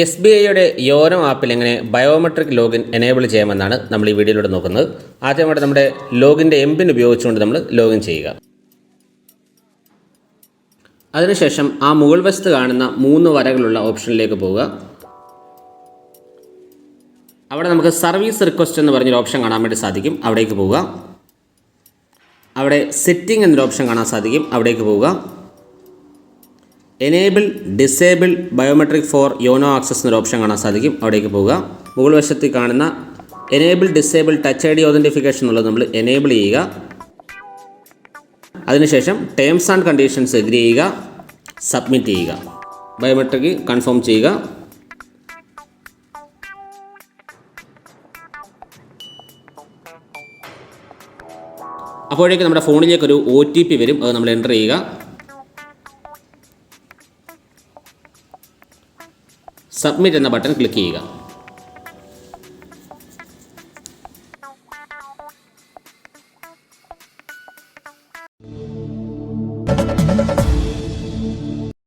S B ഐയുടെ YONO ആപ്പിൽ എങ്ങനെ ബയോമെട്രിക് ലോഗിൻ എനേബിൾ ചെയ്യാമെന്നാണ് നമ്മൾ ഈ വീഡിയോയിലൂടെ നോക്കുന്നത്. ആദ്യമായിട്ട് നമ്മുടെ ലോഗിന്റെ എം പിൻ ഉപയോഗിച്ചുകൊണ്ട് നമ്മൾ ലോഗിൻ ചെയ്യുക. അതിനുശേഷം ആ മുകൾ വശത്ത് കാണുന്ന മൂന്ന് വരകളുള്ള ഓപ്ഷനിലേക്ക് പോവുക. അവിടെ നമുക്ക് സർവീസ് റിക്വസ്റ്റ് എന്ന് പറഞ്ഞൊരു ഓപ്ഷൻ കാണാൻ വേണ്ടി സാധിക്കും. അവിടേക്ക് പോവുക. അവിടെ സെറ്റിംഗ് എന്നൊരു ഓപ്ഷൻ കാണാൻ സാധിക്കും. അവിടേക്ക് പോവുക. Enable disable biometric for YONO access എന്നൊരു ഓപ്ഷൻ കാണാൻ സാധിക്കും. അവിടേക്ക് പോവുക. മുകൾ വശത്ത് കാണുന്ന enable disable touch I D authentication എന്നുള്ളത് നമ്മൾ എനേബിൾ ചെയ്യുക. അതിനുശേഷം ടേംസ് ആൻഡ് കണ്ടീഷൻസ് എഗ്രി ചെയ്യുക. സബ്മിറ്റ് ചെയ്യുക. ബയോമെട്രിക് കൺഫേം ചെയ്യുക. അപ്പോഴേക്കും നമ്മുടെ ഫോണിലേക്ക് ഒരു ഒ ടി പി വരും. അത് നമ്മൾ എന്റർ ചെയ്യുക. സബ്മിറ്റ് എന്ന ബട്ടൺ ക്ലിക്ക് ചെയ്യുക.